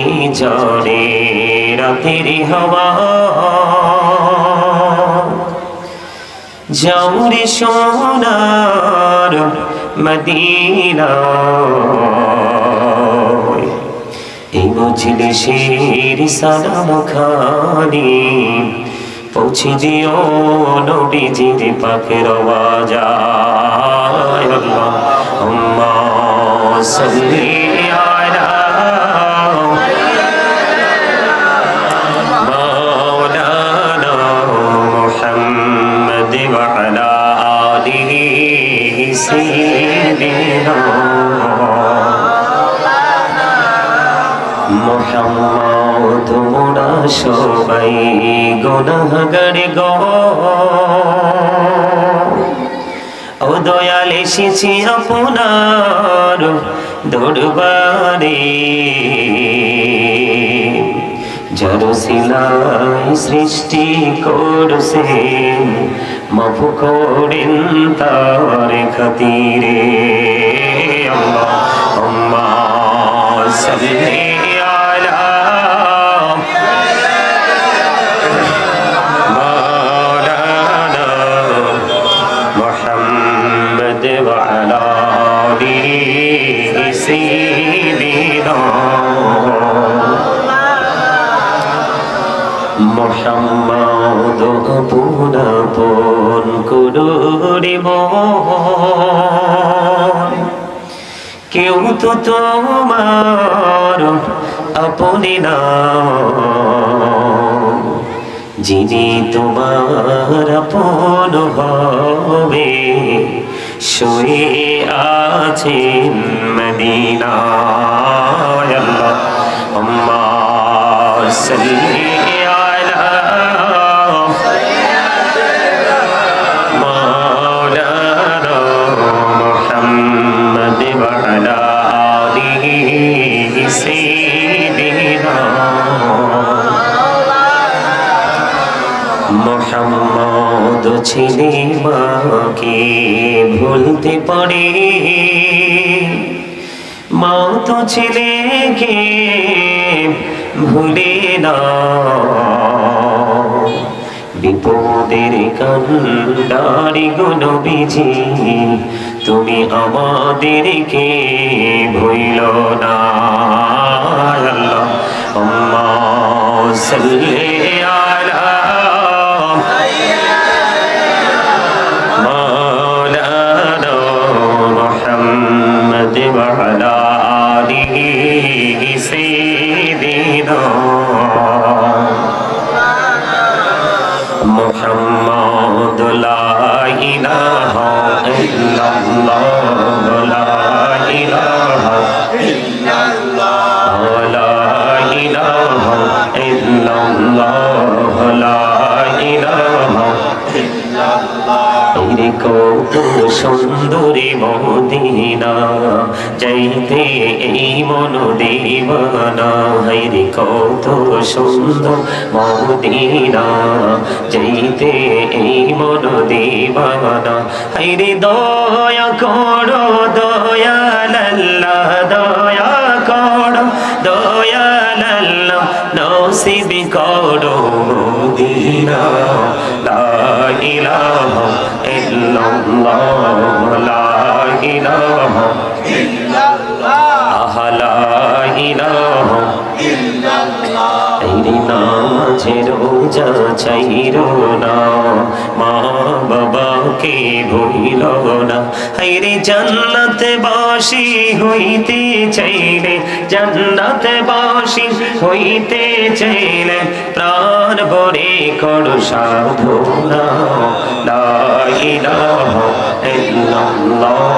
নিজরে রাতের হওয়া যাওরে সোনার মদিনা এই মজলিসের সালাম খানি পৌঁছে দিও নবীজির পাখের আওয়াজায় আল্লাহুম্মা সাল্লি সবাই গুনাহগার গো। দয়াল এসেছি আপনার দরবারে। যার সৃষ্টি করছেন মাফ করেন তার খাতিরে। আল্লাহ, আম্মা, সাল্লি কেউ তো তোমার আপনি না। যিনি তোমার আপন হবে শুয়ে আছেন মদিনায়। ছিলে মাকে, ভুলতে পারে। মা তো ছেলেকে ভুলে না। বিপদের কান্ডারি গুলো বিজি তুমি আমাদেরকে ভইল না। আল্লাহ, সাল্লি وعلى آله سيدنا محمد لا إله إلا الله মদিনা। যাইতে এই মন দেবানা হাইরে কত সুন্দর মদিনা। যাইতে এই মন দেবানা হাইরে দয়া করো দয়াল্লাহ দয়া করো দয়াল্লাহ নসিব করো মদিনা। লা ইলাহা ইল্লাল্লাহ, লা রোজা চাইরো না। মা বাবাকে ভুইল না। হাইরে জান্নাতে বাসি হইতে চাইলে, জান্নাতে বাসি হইতে চাইলে প্রাণ ভরে করো সাধনা। লা ইলাহা ইল্লাল্লাহ।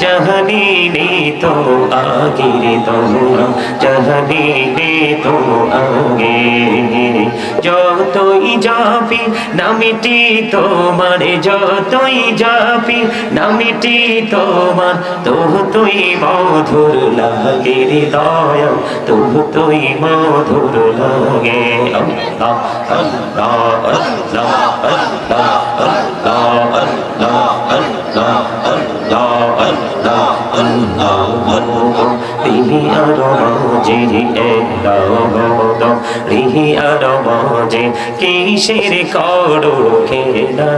জহনি নে তো আগির তোমরা জহনি তো আগে। যতই যাবি নামিটি তোমার যতই যাবি নামিটি তোমার তবু তুই মধুর লাগে হৃদয় তবু তুই মধুর লাগে আল্লাহ আল্লাহ আল্লাহ আর রিহি আর মাঝে কিসের করো খেলা?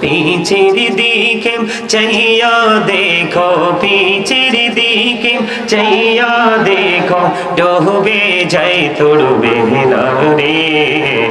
পিছের দিকে চাইয়া দেখো, পিছের দিকে চাইয়া দেখো। ডুবে যাই তোর বেহলা রে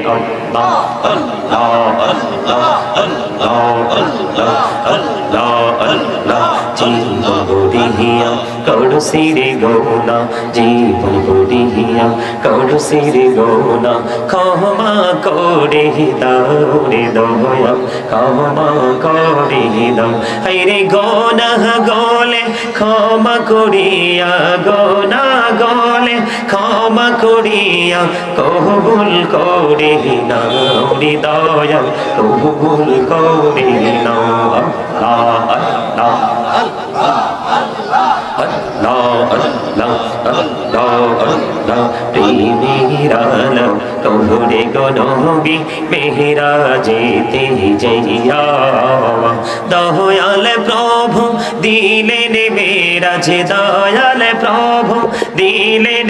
আল্লাহ আল্লাহ আল্লাহ আল্লাহ আল্লাহ আল্লাহ জীবন গড়িয়া করু সিরে গৌনা জীবন গড়িয়া করু সিরে গৌনা ক্ষমা করে দাওরে দয়া ক্ষমা করে দাও হাইরে গৌনা গলে ক্ষমা করিয়া গৌনা করিয়া, কবুল করে হৃদয় কবুল করে নাও। তোহরে গনবি মেহরা যেতে যাইয়া দয়াল প্রভু, দিলেন মেরাজ, দয়াল প্রভু, দিলেন